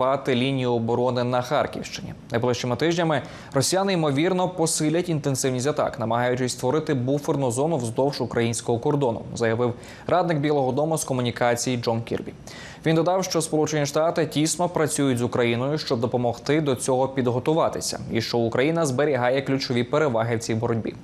Пати лінію оборони на Харківщині найближчими тижнями росіяни ймовірно посилять інтенсивність атак, намагаючись створити буферну зону вздовж українського кордону, заявив радник Білого Дому з комунікації Джон Кірбі. Він додав, що Сполучені Штати тісно працюють з Україною, щоб допомогти до цього підготуватися, і що Україна зберігає ключові переваги в цій боротьбі.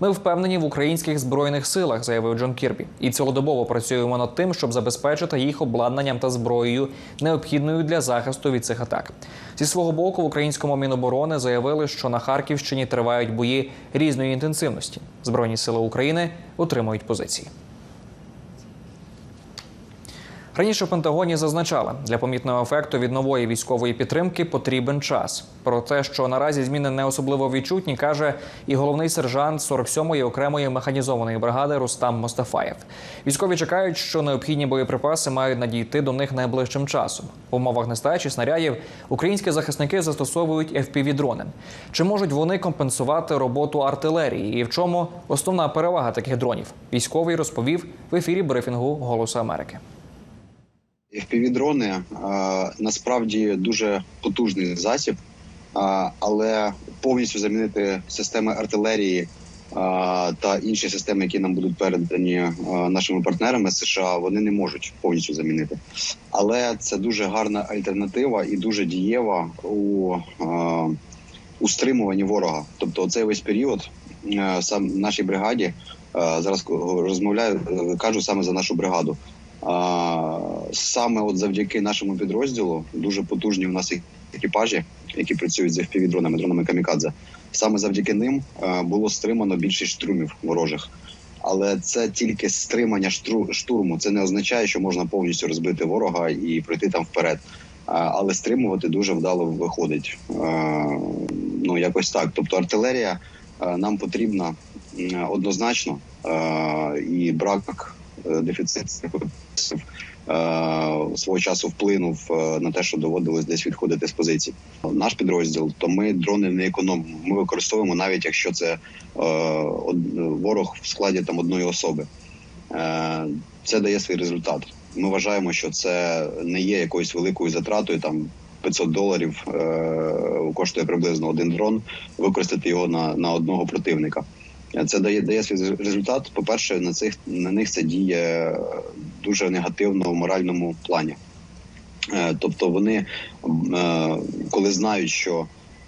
Ми впевнені в українських збройних силах, заявив Джон Кірбі, і цілодобово працюємо над тим, щоб забезпечити їх обладнанням та зброєю, необхідною для захисту від цих атак. Зі свого боку, в українському міноборони заявили, що на Харківщині тривають бої різної інтенсивності. Збройні сили України утримують позиції. Раніше в Пентагоні зазначали, для помітного ефекту від нової військової підтримки потрібен час. Про те, що наразі зміни не особливо відчутні, каже і головний сержант 47-ї окремої механізованої бригади Рустам Мостафаєв. Військові чекають, що необхідні боєприпаси мають надійти до них найближчим часом. В умовах нестачі снарядів українські захисники застосовують FPV-дрони. Чи можуть вони компенсувати роботу артилерії? І в чому основна перевага таких дронів? Військовий розповів в ефірі брифінгу Голосу Америки. FPV-дрони е, насправді дуже потужний засіб, е, але повністю замінити системи артилерії е, та інші системи, які нам будуть передані е, нашими партнерами США, вони не можуть повністю замінити. Але це дуже гарна альтернатива і дуже дієва у, у стримуванні ворога. Тобто, цей весь період сам нашій бригаді зараз розмовляю, кажу саме за нашу бригаду. А, саме от завдяки нашому підрозділу дуже потужні у нас екіпажі, які працюють з FPV-дронами, дронами камікадзе. Саме завдяки ним е, було стримано більшість штурмів ворожих. Але це тільки стримання штурму. Це не означає, що можна повністю розбити ворога і пройти там вперед. А, Але стримувати дуже вдало виходить. Е, Ну якось так. Тобто артилерія е, нам потрібна однозначно, Е, і брак е, дефіцит цих е, свого часу вплинув е, на те, що доводилось десь відходити з позицій. Наш підрозділ, то ми дрони не економимо. Ми використовуємо навіть якщо це е, ворог в складі там одної особи. Е, Це дає свій результат. Ми вважаємо, що це не є якоюсь великою затратою. Там 500 доларів е, коштує приблизно один дрон. Використати його на, на одного противника. Це дає дає свій результат. По перше, на цих на них це діє дуже негативно в моральному плані. Е, Тобто, вони е, коли знають, що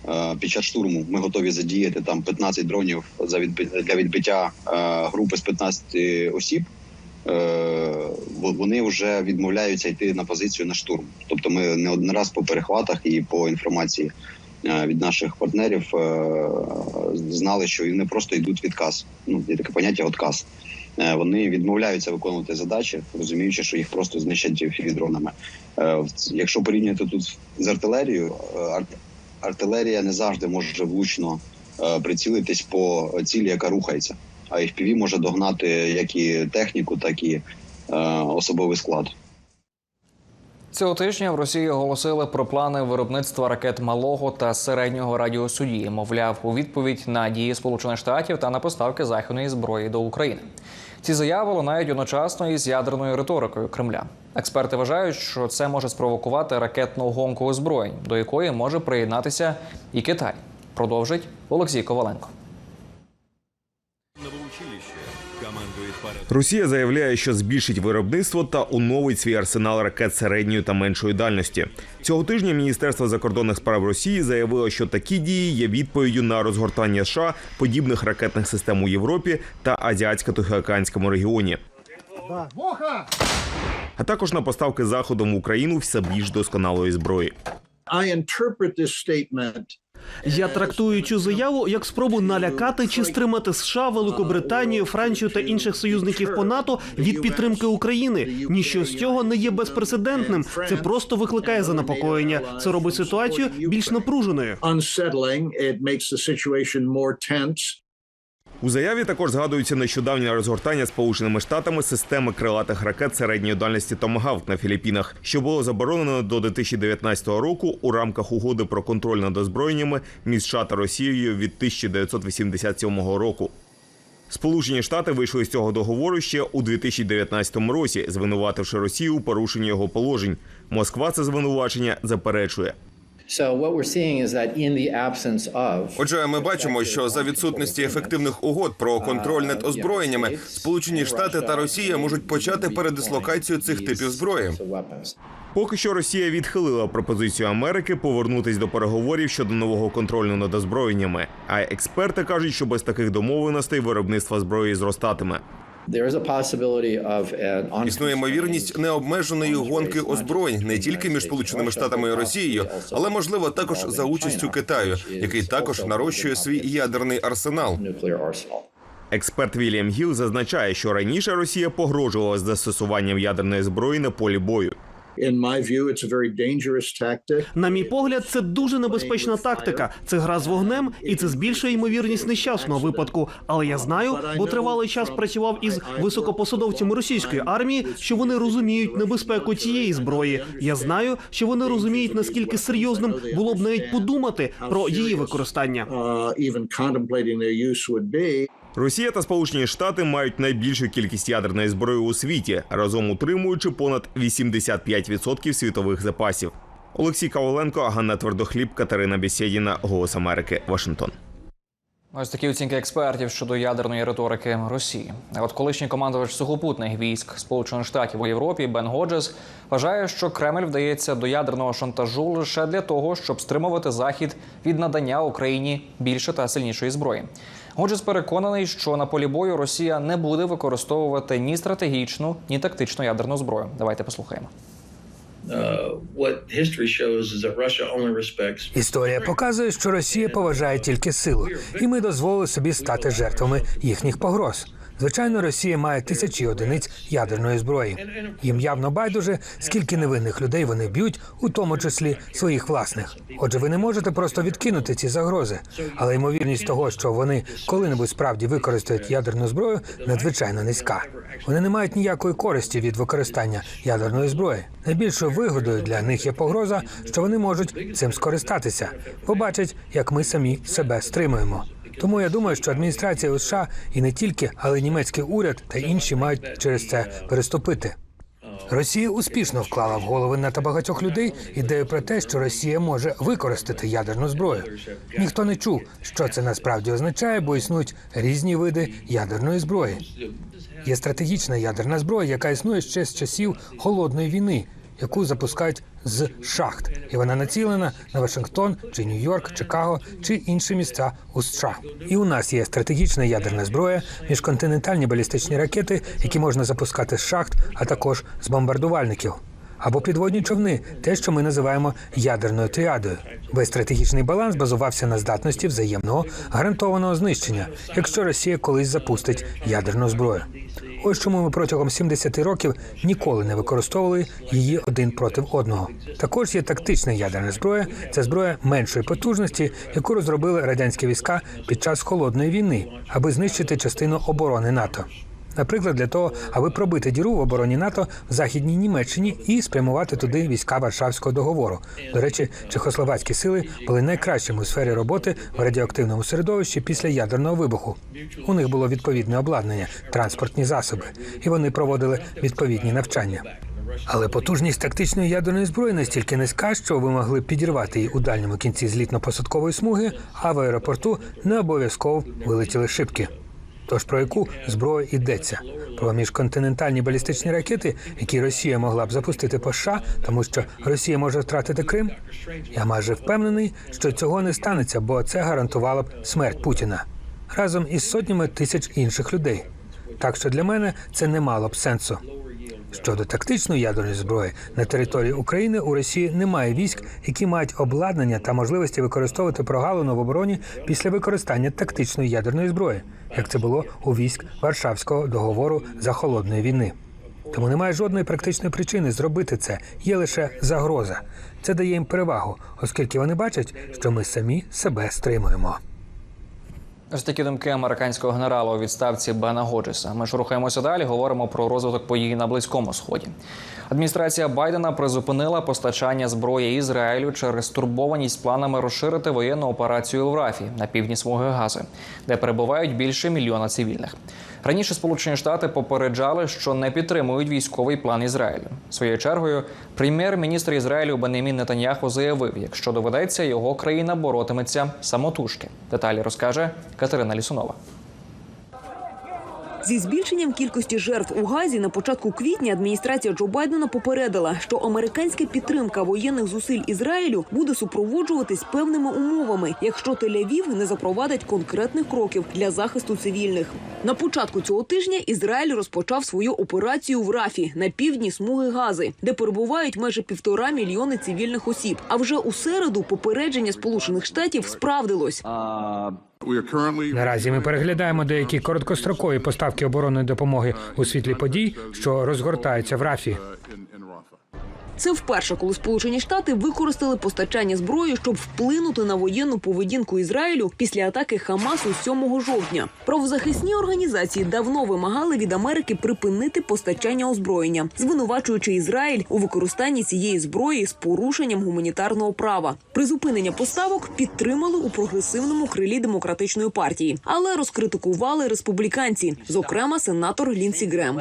е, під час штурму ми готові задіяти там 15 дронів за для відбиття е, групи з 15 осіб. е, Вони вже відмовляються йти на позицію на штурм. Тобто, ми не один раз по перехватах і по інформації е, від наших партнерів е, знали, що вони просто йдуть відказ. Ну є таке поняття отказ. Е, Вони відмовляються виконувати задачі, розуміючи, що їх просто знищать фівдронами. Якщо порівняти тут з артилерією, е, арт- артилерія не завжди може влучно е, прицілитись по цілі, яка рухається. А FPV може догнати як і техніку, так і е, особовий склад. Цього тижня в Росії оголосили про плани виробництва ракет малого та середнього радіусу дії, мовляв, у відповідь на дії Сполучених Штатів та на поставки західної зброї до України. Ці заяви лунають одночасно із ядерною риторикою Кремля. Експерти вважають, що це може спровокувати ракетну гонку озброєнь, до якої може приєднатися і Китай. Продовжить Олексій Коваленко. Росія заявляє, що збільшить виробництво та оновить свій арсенал ракет середньої та меншої дальності. Цього тижня Міністерство закордонних справ Росії заявило, що такі дії є відповіддю на розгортання США подібних ракетних систем у Європі та Азіатсько-Тихоокеанському регіоні. А також на поставки заходом в Україну все більш досконалої зброї. I interpret this statement Я трактую цю заяву як спробу налякати чи стримати США, Великобританію, Францію та інших союзників по НАТО від підтримки України. Ніщо з цього не є безпрецедентним. Це просто викликає занепокоєння. Це робить ситуацію більш напруженою. У заяві також згадується нещодавнє розгортання Сполученими Штатами системи крилатих ракет середньої дальності Томагавк на Філіппінах, що було заборонено до 2019 року у рамках угоди про контроль над озброєннями між США та Росією від 1987 року. Сполучені Штати вийшли з цього договору ще у 2019 році, звинувативши Росію у порушенні його положень. Москва це звинувачення заперечує. So what we're seeing is that in the absence of Отже, ми бачимо, що за відсутності ефективних угод про контроль над озброєннями Сполучені Штати та Росія можуть почати передислокацію цих типів зброї. Поки що Росія відхилила пропозицію Америки повернутись до переговорів щодо нового контролю над озброєннями. А експерти кажуть, що без таких домовленостей виробництво зброї зростатиме. There is a possibility Існує ймовірність необмеженої гонки озброєнь не тільки між Сполученими Штатами і Росією, але можливо також за участю Китаю, який також нарощує свій ядерний арсенал. Експерт Вільям Гіл зазначає, що раніше Росія погрожувала застосуванням ядерної зброї на полі бою. На мій погляд, це дуже небезпечна тактика. Це гра з вогнем, і це збільшує ймовірність нещасного випадку. Але я знаю, бо тривалий час працював із високопосадовцями російської армії, що вони розуміють небезпеку цієї зброї. Я знаю, що вони розуміють наскільки серйозним було б навіть подумати про її використання. Росія та Сполучені Штати мають найбільшу кількість ядерної зброї у світі, разом утримуючи понад 85% світових запасів. Олексій Коваленко, Ганна Твердохліб, Катерина Бєсєдіна, Голос Америки, Вашингтон. Ось такі оцінки експертів щодо ядерної риторики Росії. От колишній командувач сухопутних військ Сполучених Штатів у Європі Бен Годжес вважає, що Кремль вдається до ядерного шантажу лише для того, щоб стримувати захід від надання Україні більше та сильнішої зброї. Годжес переконаний, що на полі бою Росія не буде використовувати ні стратегічну, ні тактичну ядерну зброю. Давайте послухаємо. Uh, Історія показує, що Росія поважає тільки силу, і ми дозволили собі стати жертвами їхніх погроз. Звичайно, Росія має тисячі одиниць ядерної зброї. Їм явно байдуже, скільки невинних людей вони б'ють, у тому числі своїх власних. Отже, ви не можете просто відкинути ці загрози, але ймовірність того, що вони коли-небудь справді використають ядерну зброю, надзвичайно низька. Вони не мають ніякої користі від використання ядерної зброї. Найбільшою вигодою для них є погроза, що вони можуть цим скористатися, бо бачать, як ми самі себе стримуємо. Тому я думаю, що адміністрація США і не тільки, але й німецький уряд та інші мають через це переступити. Росія успішно вклала в голови надто багатьох людей ідею про те, що Росія може використати ядерну зброю. Ніхто не чув, що це насправді означає, бо існують різні види ядерної зброї. Є стратегічна ядерна зброя, яка існує ще з часів холодної війни, яку запускають з шахт, і вона націлена на Вашингтон чи Нью-Йорк, Чикаго чи інші місця у США. І у нас є стратегічна ядерна зброя, міжконтинентальні балістичні ракети, які можна запускати з шахт, а також з бомбардувальників. Або підводні човни, те, що ми називаємо ядерною тріадою. Весь стратегічний баланс базувався на здатності взаємного гарантованого знищення, якщо Росія колись запустить ядерну зброю. Ось чому ми протягом 70 років ніколи не використовували її один проти одного. Також є тактична ядерна зброя. Це зброя меншої потужності, яку розробили радянські війська під час холодної війни, аби знищити частину оборони НАТО. Наприклад, для того, аби пробити діру в обороні НАТО в західній Німеччині і спрямувати туди війська Варшавського договору. До речі, чехословацькі сили були найкращими у сфері роботи в радіоактивному середовищі після ядерного вибуху. У них було відповідне обладнання, транспортні засоби, і вони проводили відповідні навчання. Але потужність тактичної ядерної зброї настільки низька, що ви могли підірвати її у дальньому кінці злітно-посадкової смуги, а в аеропорту не обов'язково вилетіли шибки. Тож про яку зброю йдеться? Про міжконтинентальні балістичні ракети, які Росія могла б запустити по США, тому що Росія може втратити Крим? Я майже впевнений, що цього не станеться, бо це гарантувало б смерть Путіна разом із сотнями тисяч інших людей. Так що для мене це не мало б сенсу. Щодо тактичної ядерної зброї на території України у Росії немає військ, які мають обладнання та можливості використовувати прогалину в обороні після використання тактичної ядерної зброї, як це було у військ Варшавського договору за холодної війни. Тому немає жодної практичної причини зробити це. Є лише загроза. Це дає їм перевагу, оскільки вони бачать, що ми самі себе стримуємо. Ось такі думки американського генерала у відставці Бена Годжеса. Ми ж рухаємося далі. Говоримо про розвиток подій на близькому сході. Адміністрація Байдена призупинила постачання зброї Ізраїлю через турбованість планами розширити воєнну операцію в Рафі на півдні смуги Гази, де перебувають більше мільйона цивільних. Раніше Сполучені Штати попереджали, що не підтримують військовий план Ізраїлю. Своєю чергою, прем'єр-міністр Ізраїлю Бенемін Нетаньяху заявив, якщо доведеться, його країна боротиметься самотужки. Деталі розкаже Катерина Лісунова. Зі збільшенням кількості жертв у Газі на початку квітня адміністрація Джо Байдена попередила, що американська підтримка воєнних зусиль Ізраїлю буде супроводжуватись певними умовами, якщо Тель-Авів не запровадить конкретних кроків для захисту цивільних. На початку цього тижня Ізраїль розпочав свою операцію в Рафі на півдні смуги Гази, де перебувають майже півтора мільйони цивільних осіб. А вже у середу попередження Сполучених Штатів справдилось. Наразі ми переглядаємо деякі короткострокові поставки оборонної допомоги у світлі подій, що розгортаються в Рафі. Це вперше, коли Сполучені Штати використали постачання зброї, щоб вплинути на воєнну поведінку Ізраїлю після атаки Хамасу 7 жовтня. Правозахисні організації давно вимагали від Америки припинити постачання озброєння, звинувачуючи Ізраїль у використанні цієї зброї з порушенням гуманітарного права. Призупинення поставок підтримали у прогресивному крилі демократичної партії, але розкритикували республіканці, зокрема сенатор Лінсі Грем.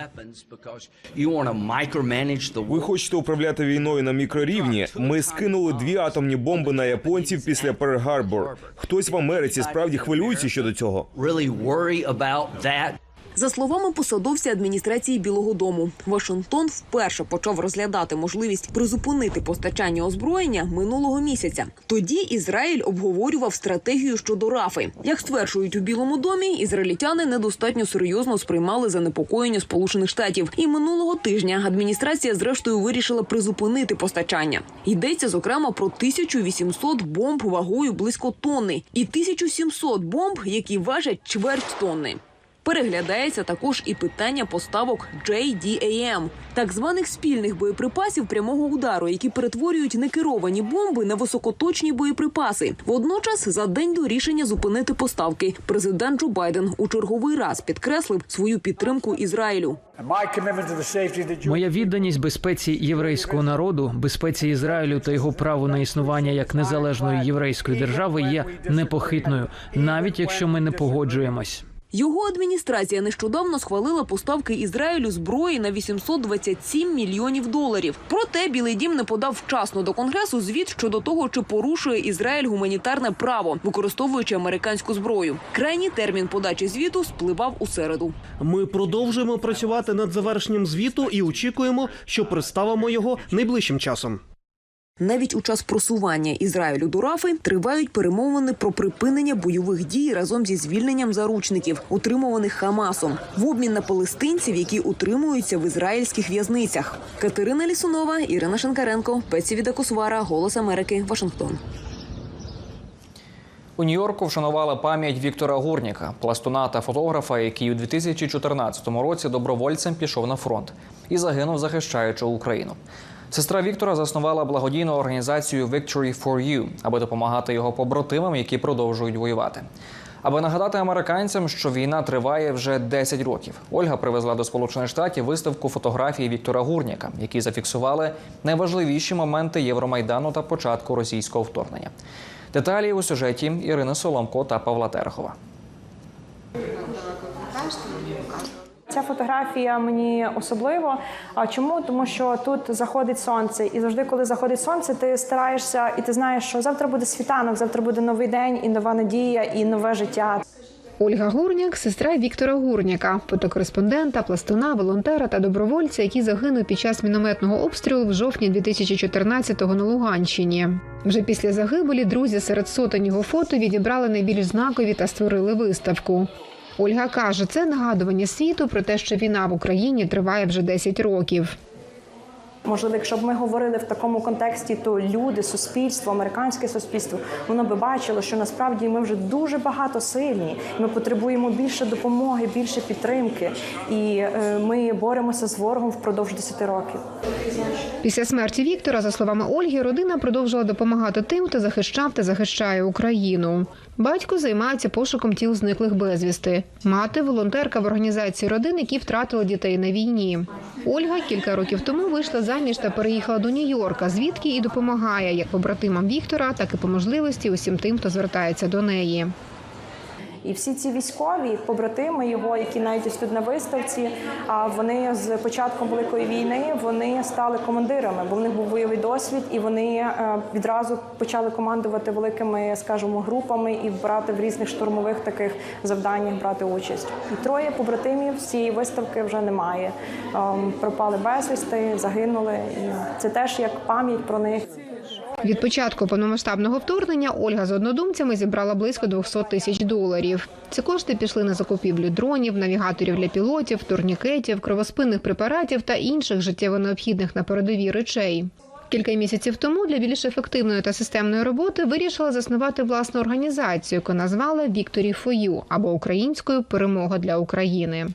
Ви хочете управляти війною на мікрорівні? Ми скинули дві атомні бомби на японців після Перл-Гарбор. Хтось в Америці справді хвилюється щодо цього. За словами посадовця адміністрації Білого Дому, Вашингтон вперше почав розглядати можливість призупинити постачання озброєння минулого місяця. Тоді Ізраїль обговорював стратегію щодо рафи. Як стверджують у Білому домі, ізраїльтяни недостатньо серйозно сприймали занепокоєння Сполучених Штатів. І минулого тижня адміністрація зрештою вирішила призупинити постачання. Йдеться зокрема про 1800 бомб вагою близько тонни і 1700 бомб, які важать чверть тонни. Переглядається також і питання поставок JDAM – так званих спільних боєприпасів прямого удару, які перетворюють некеровані бомби на високоточні боєприпаси. Водночас, за день до рішення зупинити поставки, президент Джо Байден у черговий раз підкреслив свою підтримку Ізраїлю. Моя відданість безпеці єврейського народу, безпеці Ізраїлю та його праву на існування як незалежної єврейської держави є непохитною, навіть якщо ми не погоджуємось. Його адміністрація нещодавно схвалила поставки Ізраїлю зброї на 827 мільйонів доларів. Проте Білий Дім не подав вчасно до конгресу звіт щодо того, чи порушує Ізраїль гуманітарне право, використовуючи американську зброю. Крайній термін подачі звіту спливав у середу. Ми продовжуємо працювати над завершенням звіту і очікуємо, що представимо його найближчим часом. Навіть у час просування Ізраїлю до Рафи тривають перемовини про припинення бойових дій разом зі звільненням заручників, утримуваних Хамасом, в обмін на палестинців, які утримуються в ізраїльських в'язницях. Катерина Лісунова, Ірина Шенкаренко, Пеці Відакосвара, Голос Америки, Вашингтон. У Нью-Йорку вшанували пам'ять Віктора Гурніка, пластуна та фотографа, який у 2014 році добровольцем пішов на фронт і загинув, захищаючи Україну. Сестра Віктора заснувала благодійну організацію Victory for You, аби допомагати його побратимам, які продовжують воювати. Аби нагадати американцям, що війна триває вже 10 років. Ольга привезла до Сполучених Штатів виставку фотографій Віктора Гурніка, які зафіксували найважливіші моменти Євромайдану та початку російського вторгнення. Деталі у сюжеті Ірини Соломко та Павла Терехова. Ця фотографія мені особливо. А чому? Тому що тут заходить сонце, і завжди, коли заходить сонце, ти стараєшся, і ти знаєш, що завтра буде світанок, завтра буде новий день, і нова надія, і нове життя. Ольга Гурняк, сестра Віктора Гурняка, фотокореспондента, пластуна, волонтера та добровольця, який загинув під час мінометного обстрілу в жовтні 2014-го на Луганщині. Вже після загибелі друзі серед сотень його фото відібрали найбільш знакові та створили виставку. Ольга каже, це нагадування світу про те, що війна в Україні триває вже 10 років. Можливо, якщо б ми говорили в такому контексті, то люди, суспільство, американське суспільство, воно би бачило, що насправді ми вже дуже багато сильні. Ми потребуємо більше допомоги, більше підтримки, і е, ми боремося з ворогом впродовж 10 років. Після смерті Віктора, за словами Ольги, родина продовжила допомагати тим, хто захищав та захищає Україну. Батько займається пошуком тіл зниклих безвісти. Мати волонтерка в організації родин, які втратили дітей на війні. Ольга кілька років тому вийшла заміж та переїхала до Нью-Йорка, звідки і допомагає як побратимам Віктора, так і по можливості усім тим, хто звертається до неї. І всі ці військові побратими його, які навіть ось тут на виставці, а вони з початком великої війни вони стали командирами, бо в них був бойовий досвід, і вони е, відразу почали командувати великими, скажімо, групами і брати в різних штурмових таких завданнях брати участь. І троє побратимів цієї виставки вже немає. Ем, Пропали безвісти, загинули. І це теж як пам'ять про них. Від початку повномасштабного вторгнення Ольга з однодумцями зібрала близько 200 тисяч доларів. Ці кошти пішли на закупівлю дронів, навігаторів для пілотів, турнікетів, кровоспинних препаратів та інших життєво необхідних на передовій речей. Кілька місяців тому для більш ефективної та системної роботи вирішила заснувати власну організацію, яку назвала for You або українською перемога для України.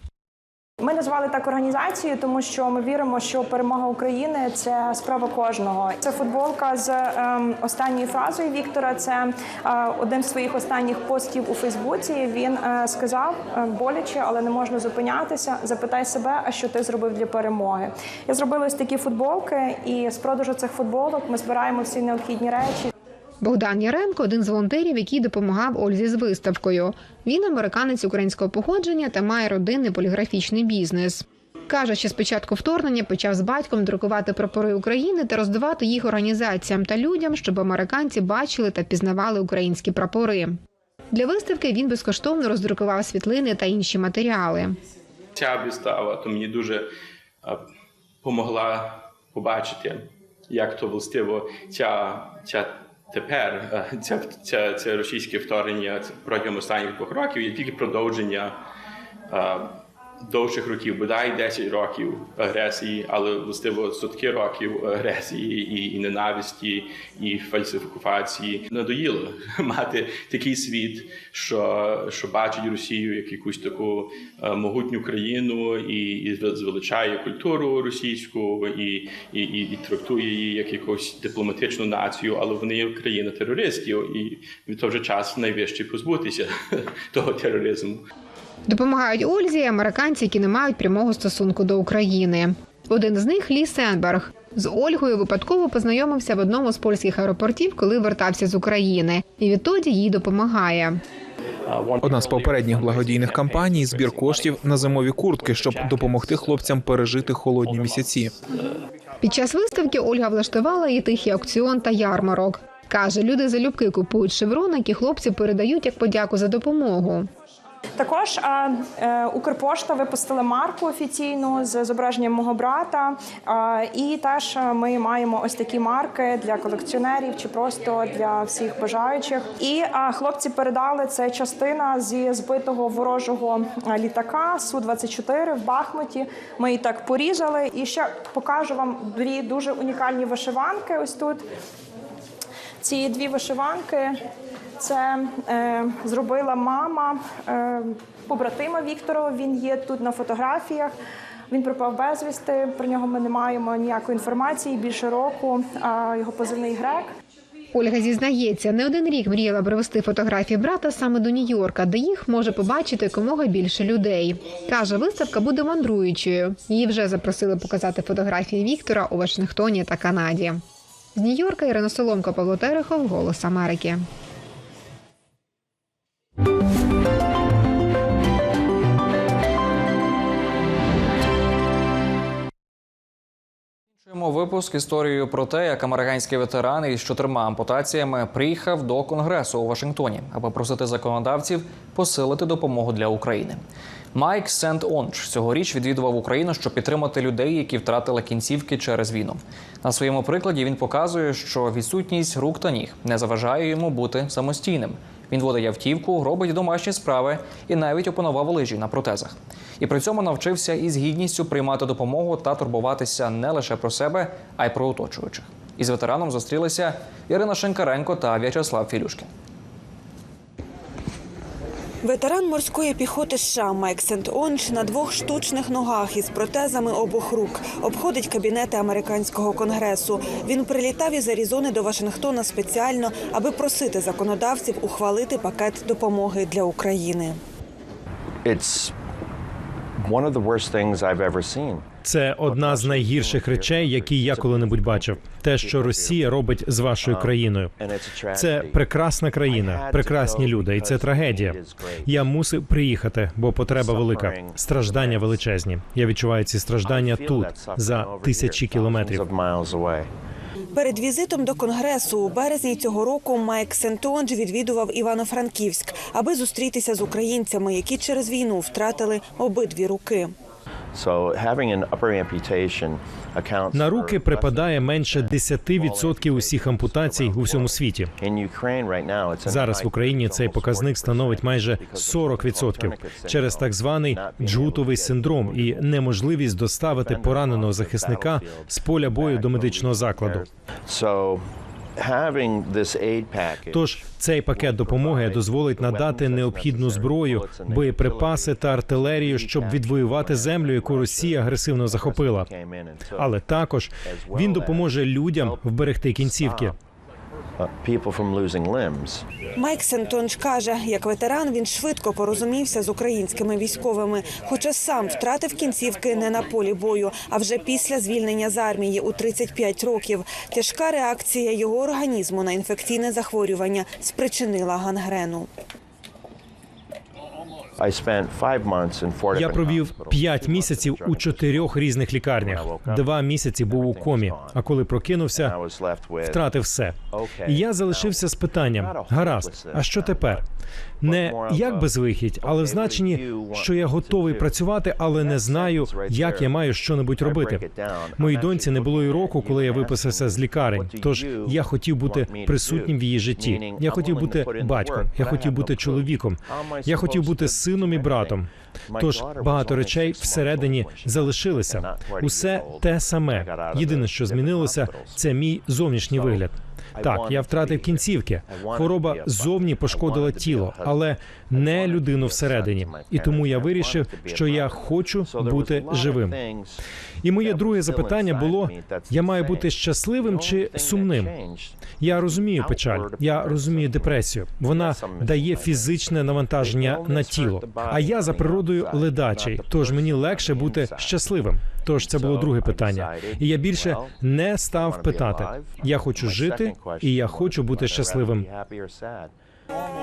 Ми назвали так організацію, тому що ми віримо, що перемога України це справа кожного. Це футболка з ем, останньою фразою Віктора. Це е, один з своїх останніх постів у Фейсбуці. Він е, сказав е, боляче, але не можна зупинятися. Запитай себе, а що ти зробив для перемоги. Я зробила ось такі футболки, і з продажу цих футболок ми збираємо всі необхідні речі. Богдан Яремко один з волонтерів, який допомагав Ользі з виставкою. Він американець українського походження та має родинний поліграфічний бізнес. Каже, що з початку вторгнення почав з батьком друкувати прапори України та роздавати їх організаціям та людям, щоб американці бачили та пізнавали українські прапори. Для виставки він безкоштовно роздрукував світлини та інші матеріали. Ця вистава то мені дуже е, помогла побачити, як то властиво ця, ця тепер це ця, це російське вторгнення протягом останніх двох років є тільки продовження е, довших років, бодай 10 років агресії, але властиво сотки років агресії і, і ненависті, і фальсифікації. Надоїло мати такий світ, що, що бачить Росію як якусь таку е, могутню країну і, і звеличає культуру російську і, і, і, і трактує її як якусь дипломатичну націю, але вони є країна терористів, і від того вже час найвищий позбутися того тероризму. Допомагають Ользі американці, які не мають прямого стосунку до України. Один з них Лі Сенберг. З Ольгою випадково познайомився в одному з польських аеропортів, коли вертався з України, і відтоді їй допомагає. Одна з попередніх благодійних кампаній збір коштів на зимові куртки, щоб допомогти хлопцям пережити холодні місяці. Під час виставки Ольга влаштувала і тихий аукціон та ярмарок. Каже, люди залюбки купують шеврони, які хлопці передають як подяку за допомогу. Також е, е, Укрпошта випустила марку офіційну з зображенням мого брата. Е, і теж ми маємо ось такі марки для колекціонерів чи просто для всіх бажаючих. І е, хлопці передали це частина зі збитого ворожого е, літака су 24 в Бахмуті. Ми її так порізали. І ще покажу вам дві дуже унікальні вишиванки. Ось тут ці дві вишиванки. Це е, зробила мама е, побратима Вікторова. Він є тут на фотографіях. Він пропав безвісти. Про нього ми не маємо ніякої інформації більше року. А його позивний грек. Ольга зізнається, не один рік мріяла привезти фотографії брата саме до Нью-Йорка, де їх може побачити якомога більше людей. Каже, виставка буде мандруючою. Її вже запросили показати фотографії Віктора у Вашингтоні та Канаді. З Нью-Йорка Ірина Соломко, Павло Терехов, Голос Америки. Чуємо випуск історією про те, як американський ветеран із чотирма ампутаціями приїхав до конгресу у Вашингтоні, аби просити законодавців посилити допомогу для України. Майк Сент Онч цьогоріч відвідував Україну, щоб підтримати людей, які втратили кінцівки через війну. На своєму прикладі він показує, що відсутність рук та ніг не заважає йому бути самостійним. Він водить автівку, робить домашні справи і навіть опанував лижі на протезах. І при цьому навчився із гідністю приймати допомогу та турбуватися не лише про себе, а й про оточуючих. Із ветераном зустрілися Ірина Шенкаренко та В'ячеслав Філюшкін. Ветеран морської піхоти США Майк Сент-Онж на двох штучних ногах із протезами обох рук обходить кабінети американського конгресу. Він прилітав із Аризони до Вашингтона спеціально, аби просити законодавців ухвалити пакет допомоги для України. It's one of the worst things I've ever seen. Це одна з найгірших речей, які я коли-небудь бачив. Те, що Росія робить з вашою країною. Це прекрасна країна, прекрасні люди, і це трагедія. Я мусив приїхати, бо потреба велика. Страждання величезні. Я відчуваю ці страждання тут за тисячі кілометрів. Перед візитом до конгресу у березні цього року Майк Сентонж відвідував Івано-Франківськ, аби зустрітися з українцями, які через війну втратили обидві руки. На руки припадає менше 10% усіх ампутацій у всьому світі. Зараз в Україні цей показник становить майже 40% через так званий джутовий синдром і неможливість доставити пораненого захисника з поля бою до медичного закладу. Тож цей пакет допомоги дозволить надати необхідну зброю, боєприпаси та артилерію, щоб відвоювати землю, яку Росія агресивно захопила. Але також він допоможе людям вберегти кінцівки. Майк Сентонч каже, як ветеран він швидко порозумівся з українськими військовими, хоча сам втратив кінцівки не на полі бою, а вже після звільнення з армії у 35 років. Тяжка реакція його організму на інфекційне захворювання спричинила гангрену. Я провів п'ять місяців у чотирьох різних лікарнях. Два місяці був у комі. А коли прокинувся, втратив все. І я залишився з питанням: гаразд, а що тепер? Не як безвихідь, але в значенні, що я готовий працювати, але не знаю, як я маю що-небудь робити. Моїй доньці не було і року, коли я виписався з лікарень. Тож я хотів бути присутнім в її житті. Я хотів бути батьком, я хотів бути чоловіком. Я хотів бути сином і братом. Тож багато речей всередині залишилися. Усе те саме. Єдине, що змінилося, це мій зовнішній вигляд. Так, я втратив кінцівки. Хвороба зовні пошкодила тіло, але не людину всередині. І тому я вирішив, що я хочу бути живим. І моє друге запитання було: я маю бути щасливим чи сумним? Я розумію печаль, я розумію депресію. Вона дає фізичне навантаження на тіло. А я за природою ледачий, тож мені легше бути щасливим. Тож це було друге питання. І я більше не став питати. Я хочу жити, і я хочу бути щасливим.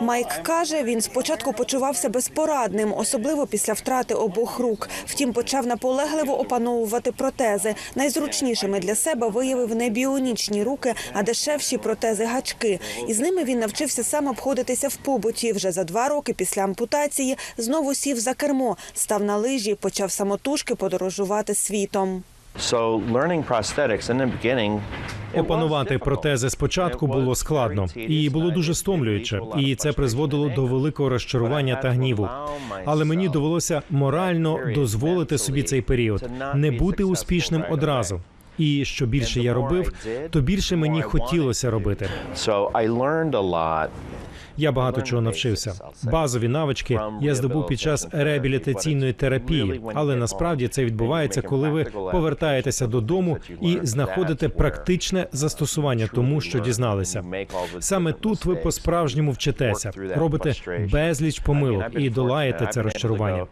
Майк каже, він спочатку почувався безпорадним, особливо після втрати обох рук. Втім, почав наполегливо опановувати протези. Найзручнішими для себе виявив не біонічні руки, а дешевші протези гачки. І з ними він навчився сам обходитися в побуті. Вже за два роки після ампутації знову сів за кермо, став на лижі, почав самотужки подорожувати світом. Опанувати протези спочатку було складно і було дуже стомлююче, і це призводило до великого розчарування та гніву. Але мені довелося морально дозволити собі цей період, не бути успішним одразу. І що більше я робив, то більше мені хотілося робити. Я багато чого навчився. Базові навички я здобув під час реабілітаційної терапії, але насправді це відбувається, коли ви повертаєтеся додому і знаходите практичне застосування тому, що дізналися. Саме тут ви по-справжньому вчитеся, робите безліч помилок і долаєте це розчарування.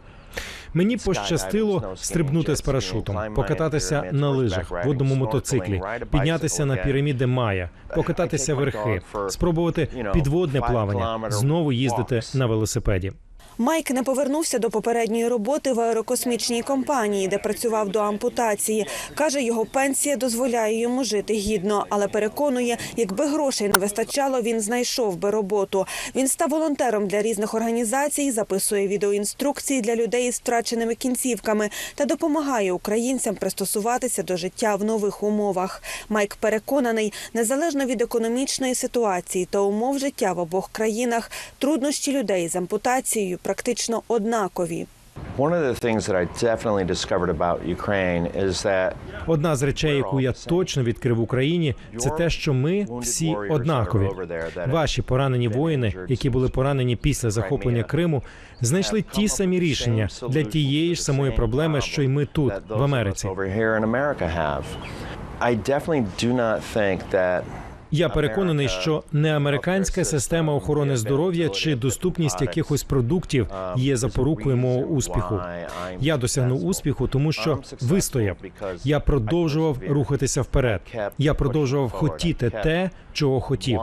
Мені пощастило стрибнути з парашутом, покататися на лижах, водному мотоциклі, піднятися на піраміди Майя, покататися верхи, спробувати підводне плавання, знову їздити на велосипеді. Майк не повернувся до попередньої роботи в аерокосмічній компанії, де працював до ампутації. Каже, його пенсія дозволяє йому жити гідно, але переконує, якби грошей не вистачало, він знайшов би роботу. Він став волонтером для різних організацій, записує відеоінструкції для людей із втраченими кінцівками та допомагає українцям пристосуватися до життя в нових умовах. Майк переконаний, незалежно від економічної ситуації та умов життя в обох країнах, труднощі людей з ампутацією практично однакові. Одна з речей, яку я точно відкрив в Україні, це те, що ми всі однакові. Ваші поранені воїни, які були поранені після захоплення Криму, знайшли ті самі рішення для тієї ж самої проблеми, що й ми тут, в Америці. I definitely do not think that Я переконаний, що не американська система охорони здоров'я чи доступність якихось продуктів є запорукою мого успіху. Я досягнув успіху, тому що вистояв. Я продовжував рухатися вперед. Я продовжував хотіти те, чого хотів.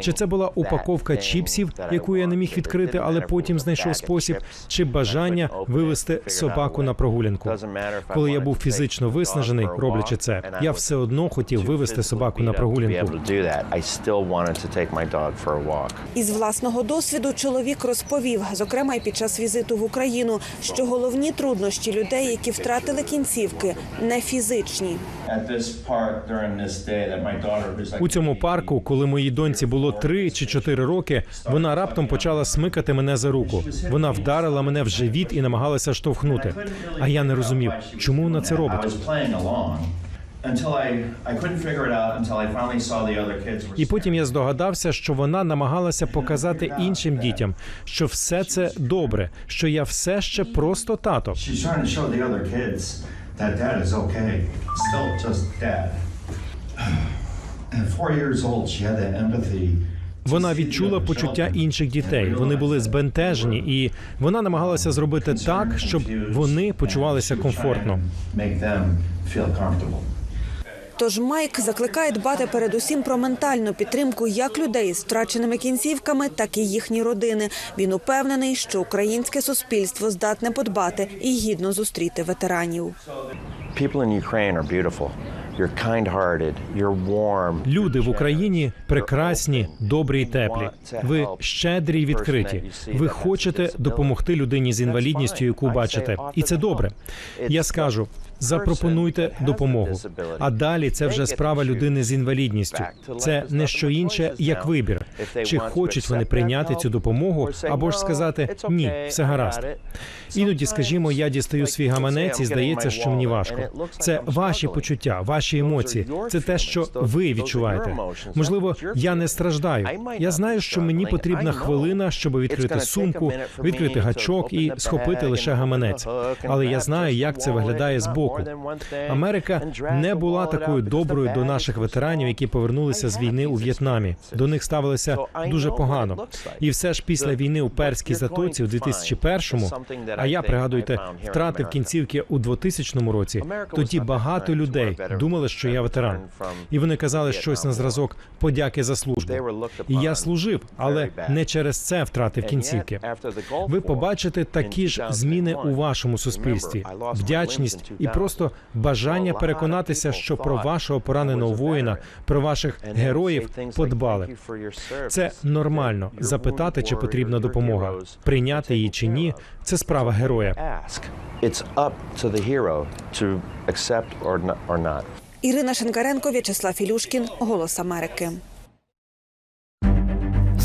Чи це була упаковка чіпсів, яку я не міг відкрити, але потім знайшов спосіб, чи бажання вивести собаку на прогулянку. Коли я був фізично виснажений, роблячи це, я все одно хотів вивести собаку на прогулянку. I still wanted to take my dog for a walk. Із власного досвіду чоловік розповів, зокрема й під час візиту в Україну, що головні труднощі людей, які втратили кінцівки, не фізичні. У цьому парку, коли моїй доньці було три чи чотири роки, вона раптом почала смикати мене за руку. Вона вдарила мене в живіт і намагалася штовхнути. А я не розумів, чому вона це робить. І потім я здогадався, що вона намагалася показати іншим дітям, що все це добре, що я все ще просто тато. Вона відчула почуття інших дітей. Вони були збентежені, і вона намагалася зробити так, щоб вони почувалися комфортно. Тож Майк закликає дбати передусім про ментальну підтримку як людей з втраченими кінцівками, так і їхні родини. Він упевнений, що українське суспільство здатне подбати і гідно зустріти ветеранів. Люди в Україні прекрасні, добрі і теплі. Ви щедрі й відкриті. Ви хочете допомогти людині з інвалідністю, яку бачите, і це добре. Я скажу. Запропонуйте допомогу. А далі це вже справа людини з інвалідністю. Це не що інше, як вибір. Чи хочуть вони прийняти цю допомогу, або ж сказати ні, все гаразд. Іноді, скажімо, я дістаю свій гаманець і здається, що мені важко. Це ваші почуття, ваші емоції. Це те, що ви відчуваєте. Можливо, я не страждаю. Я знаю, що мені потрібна хвилина, щоб відкрити сумку, відкрити гачок і схопити лише гаманець. Але я знаю, як це виглядає збоку. Америка не була такою доброю до наших ветеранів, які повернулися з війни у В'єтнамі. До них ставилися дуже погано. І все ж після війни у перській затоці у 2001-му, а я пригадуйте, втратив кінцівки у 2000 році. Тоді багато людей думали, що я ветеран, і вони казали щось на зразок подяки за службу. І я служив, але не через це втратив кінцівки. Ви побачите такі ж зміни у вашому суспільстві: вдячність і просто бажання переконатися, що про вашого пораненого воїна, про ваших героїв подбали. Це нормально запитати, чи потрібна допомога, прийняти її чи ні. Це справа героя. Ірина Шенкаренко, В'ячеслав Ілюшкін, Голос Америки.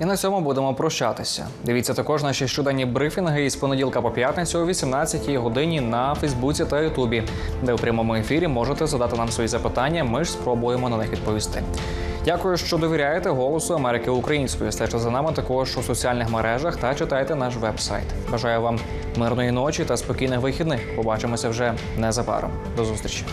І на цьому будемо прощатися. Дивіться також наші щоденні брифінги із понеділка по п'ятницю о 18-й годині на Фейсбуці та Ютубі, де у прямому ефірі можете задати нам свої запитання. Ми ж спробуємо на них відповісти. Дякую, що довіряєте голосу Америки українською. Стежте за нами також у соціальних мережах та читайте наш веб-сайт. Бажаю вам мирної ночі та спокійних вихідних. Побачимося вже незабаром. До зустрічі.